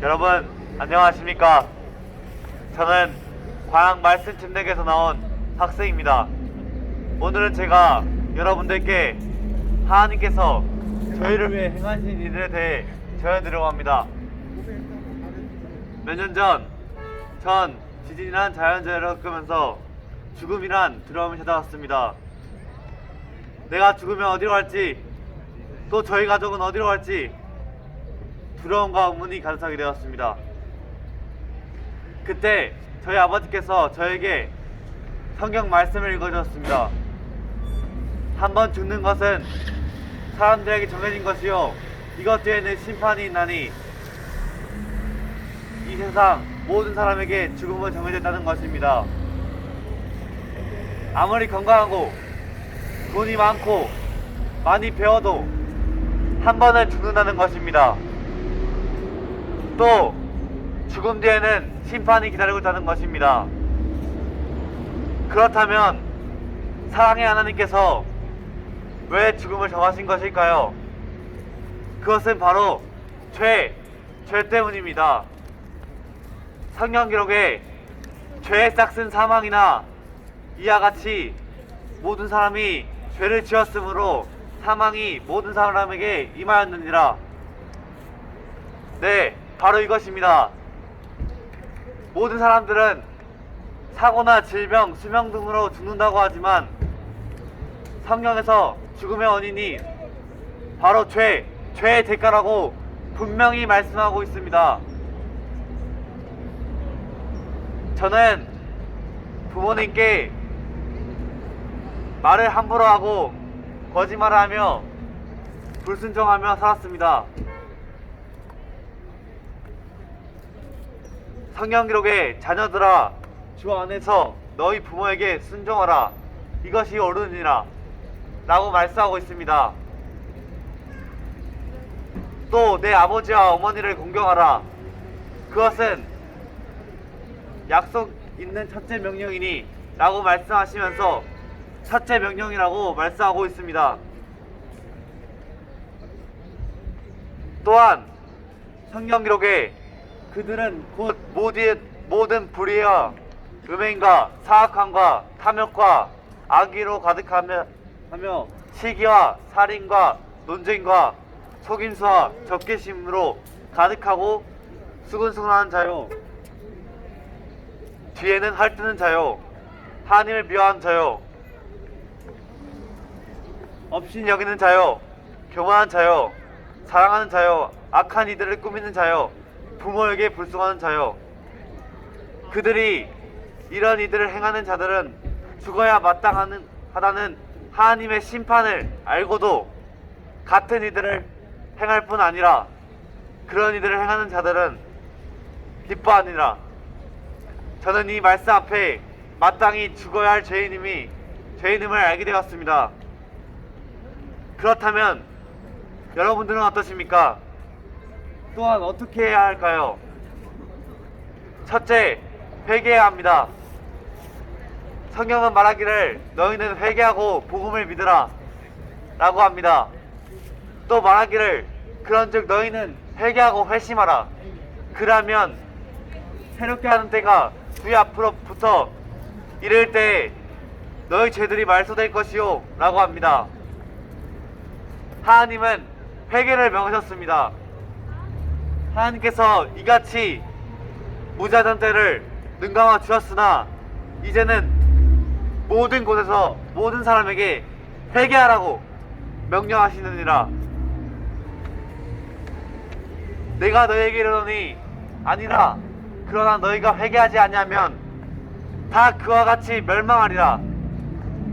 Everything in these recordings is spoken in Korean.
여러분 안녕하십니까? 저는 광양 말씀 침례에서 나온 학생입니다. 오늘은 제가 여러분들께 하나님께서 저희를 위해 행하신 일에 대해 전해드리려고 합니다. 몇 년 전, 전 지진이란 자연재해를 겪으면서 죽음이란 두려움이 찾아왔습니다. 내가 죽으면 어디로 갈지, 또 저희 가족은 어디로 갈지 두려움과 의문이 가득하게 되었습니다. 그때 저희 아버지께서 저에게 성경 말씀을 읽어주셨습니다. 한번 죽는 것은 사람들에게 정해진 것이요. 이것 뒤에는 심판이 있나니 이 세상 모든 사람에게 죽음은 정해졌다는 것입니다. 아무리 건강하고 돈이 많고 많이 배워도 한 번은 죽는다는 것입니다. 또 죽음 뒤에는 심판이 기다리고 있다는 것입니다. 그렇다면 사랑의 하나님께서 왜 죽음을 정하신 것일까요? 그것은 바로 죄, 죄 때문입니다. 성경 기록에 죄의 싹슨 사망이나 이와 같이 모든 사람이 죄를 지었으므로 사망이 모든 사람에게 임하였느니라. 네, 바로 이것입니다. 모든 사람들은 사고나 질병, 수명 등으로 죽는다고 하지만 성경에서 죽음의 원인이 바로 죄, 죄의 대가라고 분명히 말씀하고 있습니다. 저는 부모님께 말을 함부로 하고 거짓말을 하며 불순종하며 살았습니다. 성경 기록에 자녀들아 주 안에서 너희 부모에게 순종하라 이것이 옳으니라 라고 말씀하고 있습니다. 또 내 아버지와 어머니를 공경하라 그것은 약속 있는 첫째 명령이니 라고 말씀하시면서 첫째 명령이라고 말씀하고 있습니다. 또한 성경 기록에 그들은 곧 모든, 모든 불의와 음행과 사악함과 탐욕과 악의로 가득하며 하며 시기와 살인과 논쟁과 속임수와 적개심으로 가득하고 수근수근하는 자요. 뒤에는 헐뜨는 자요. 하나님을 미워하는 자요. 업신 여기는 자요. 교만한 자요. 사랑하는 자요. 악한 이들을 꾸미는 자요 부모에게 불순하는 자요 그들이 이런 이들을 행하는 자들은 죽어야 마땅하는 하다는 하나님의 심판을 알고도 같은 이들을 행할 뿐 아니라 그런 이들을 행하는 자들은 기뻐하니라 저는 이 말씀 앞에 마땅히 죽어야 할 죄인임이 죄인임을 알게 되었습니다. 그렇다면 여러분들은 어떠십니까? 또한 어떻게 해야 할까요? 첫째, 회개해야 합니다. 성경은 말하기를 너희는 회개하고 복음을 믿으라 라고 합니다. 또 말하기를 그런즉 너희는 회개하고 회심하라. 그러면 새롭게 하는 때가 주의 앞으로 붙어 이를 때 너희 죄들이 말소될 것이요 라고 합니다. 하나님은 회개를 명하셨습니다. 하나님께서 이같이 무자전 때를 능감하 주셨으나 이제는 모든 곳에서 모든 사람에게 회개하라고 명령하시느니라. 내가 너에게 이르노니 아니라 그러나 너희가 회개하지 아니하면 다 그와 같이 멸망하리라.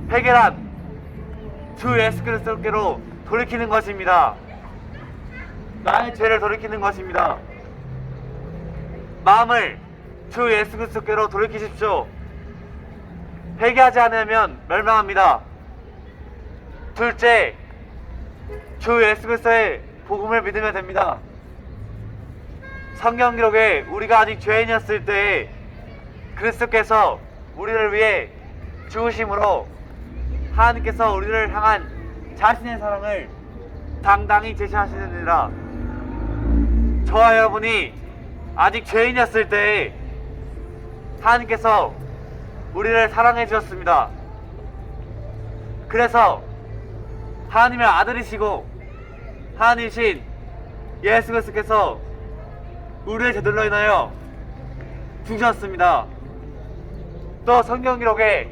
회개란 주 예수 그리스도께로 돌이키는 것입니다. 나의 죄를 돌이키는 것입니다. 마음을 주 예수 그리스도께로 돌이키십시오. 회개하지 않으면 멸망합니다. 둘째, 주 예수 그리스도의 복음을 믿으면 됩니다. 성경 기록에 우리가 아직 죄인이었을 때에 그리스도께서 우리를 위해 죽으심으로 하나님께서 우리를 향한 자신의 사랑을 당당히 제시하시느니라. 저와 여러분이 아직 죄인이었을 때 하나님께서 우리를 사랑해 주셨습니다. 그래서 하나님의 아들이시고 하나님이신 예수 그리스도께서 우리를 저들로 인하여 죽으셨습니다. 또 성경 기록에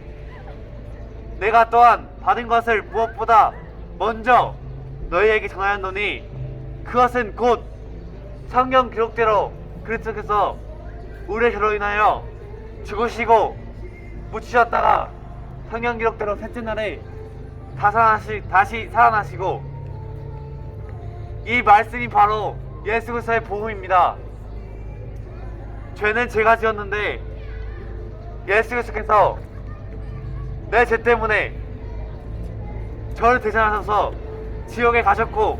내가 또한 받은 것을 무엇보다 먼저 너희에게 전하였노니 그것은 곧 성경 기록대로 그리스도께서 우리의 죄로 인하여 죽으시고 묻히셨다가 성경 기록대로 셋째 날에 다살아나시, 다시 살아나시고 이 말씀이 바로 예수 그리스도의 복음입니다. 죄는 제가 지었는데 예수 그리스도께서 내 죄 때문에 저를 대신하셔서 지옥에 가셨고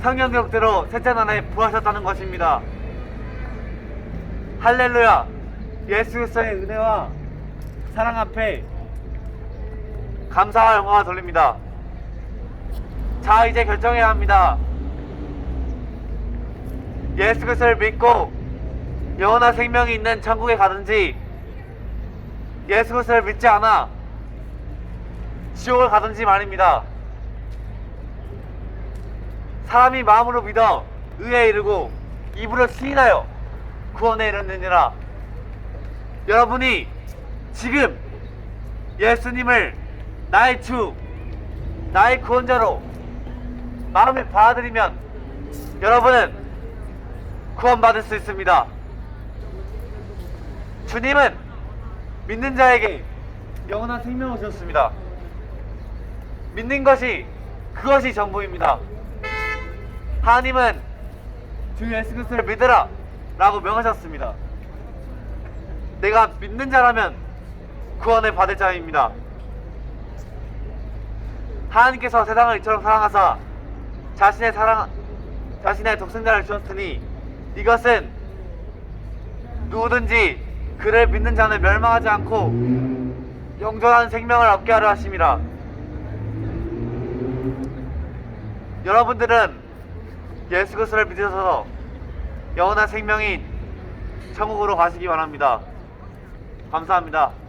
성경 기록대로 셋째 날에 부하셨다는 것입니다. 할렐루야! 예수 그리스도의 은혜와 사랑 앞에 감사와 영광을 돌립니다. 자, 이제 결정해야 합니다. 예수 그리스도를 믿고 영원한 생명이 있는 천국에 가든지 예수 그리스도를 믿지 않아 지옥을 가든지 말입니다. 사람이 마음으로 믿어 의에 이르고 입으로 시인하여 구원에 이르느니라. 여러분이 지금 예수님을 나의 주, 나의 구원자로 마음에 받아들이면 여러분은 구원받을 수 있습니다. 주님은 믿는 자에게 영원한 생명을 주셨습니다. 믿는 것이 그것이 전부입니다. 하나님은 주 예수 그리스도를 믿으라 라고 명하셨습니다. 내가 믿는 자라면 구원을 받을 자입니다. 하나님께서 세상을 이처럼 사랑하사 자신의 사랑 자신의 독생자를 주었으니 이것은 누구든지 그를 믿는 자는 멸망하지 않고 영존한 생명을 얻게 하려 하심이라. 여러분들은 예수 그리스도를 믿으셔서 영원한 생명인 천국으로 가시기 바랍니다. 감사합니다.